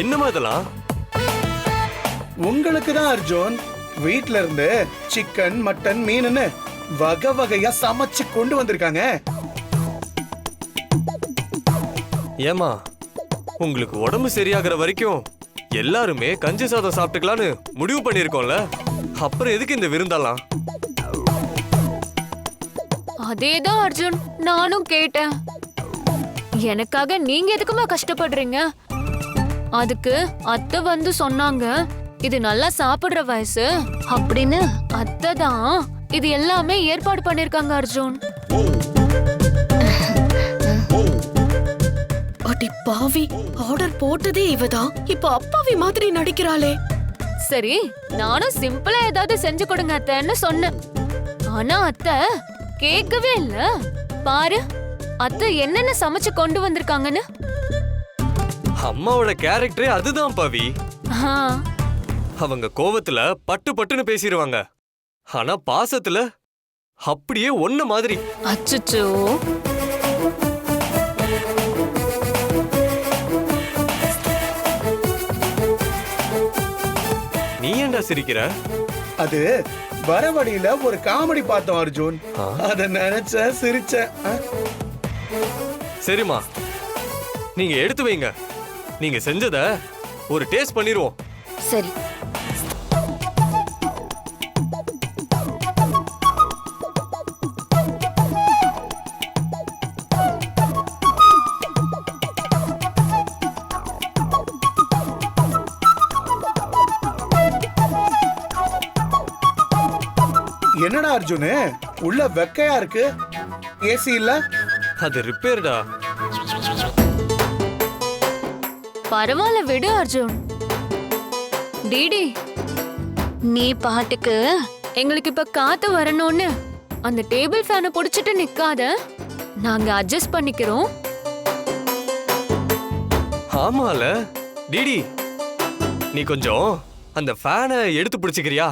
என்னமா இதெல்லாம்? உங்களுக்கு தான் அர்ஜுன் வீட்ல இருந்து சிக்கன் மட்டன் மீனுன்னு வகை வகையா சமைச்சு கொண்டு வந்திருக்காங்க. ஏமா உங்களுக்கு உடம்பு சரியாகிற வரைக்கும் எல்லாருமே கஞ்சி சாதம் சாப்பிட்டுக்கலான்னு முடிவு பண்ணிருக்கோம்ல அப்புறம் எதுக்கு இந்த விருந்தெல்லாம்? அதேதான் அர்ஜுன் நானும் கேட்டேன். எனக்காக நீங்க எதுக்குமா கஷ்டப்படுறீங்க? அதுக்கு அத்தை வந்து சொன்னாங்க இது நல்லா சாப்பிடுற வயசு. அப்படின்னு. அத்தை தான் இது எல்லாமே ஏற்பாடு பண்ணிருக்காங்க அர்ஜுன். அடி பாவி ஆர்டர் போட்டதே இவதான் இப்ப அப்பாவி மாதிரி நடிக்கிறாளே. சரி நானும் சிம்பிளா ஏதாவது செஞ்சு கொடுங்க அத்தைன்னு சொன்னேன். ஆனா அத்தை கேட்கவே இல்ல. பாரு அத்தை என்னென்ன சமைச்சு கொண்டு வந்திருக்காங்கன்னு. அம்மாவோட கேரக்டரே அதுதான் பவி. ஆ, அவங்க கோவத்துல பட்டு பட்டுன்னு பேசிடுவாங்க ஆனா பாசத்துல அப்படியே ஒண்ணு மாதிரி. அச்சச்சோ. நீ ஏன்டா சிரிக்கிற? அது வர வழியில ஒரு காமெடி பார்த்தோம் அர்ஜுன்? அத நினைச்ச சிரிச்சேன். ஆ? சரிம்மா. நீங்க எடுத்து வைங்க. நீங்க செஞ்சத ஒரு டேஸ்ட் பண்ணிருவோம். சரி. என்னடா அர்ஜுன்? உள்ள வெக்கையா இருக்கு. ஏசி இல்ல? அது ரிப்பேர்டா பரவாயில்ல விடு அர்ஜுன். டிடி நீ பாட்டுக்கு எங்களுக்கு இப்ப காத்து வரணும்னு அந்த டேபிள் ஃபேனை பிடிச்சிட்டு நிக்காத. நாங்க அட்ஜஸ்ட் பண்ணிக்கிறோம். ஆமால. டிடி நீ கொஞ்சம் அந்த ஃபேனை எடுத்து பிடிச்சிக்கிறியா?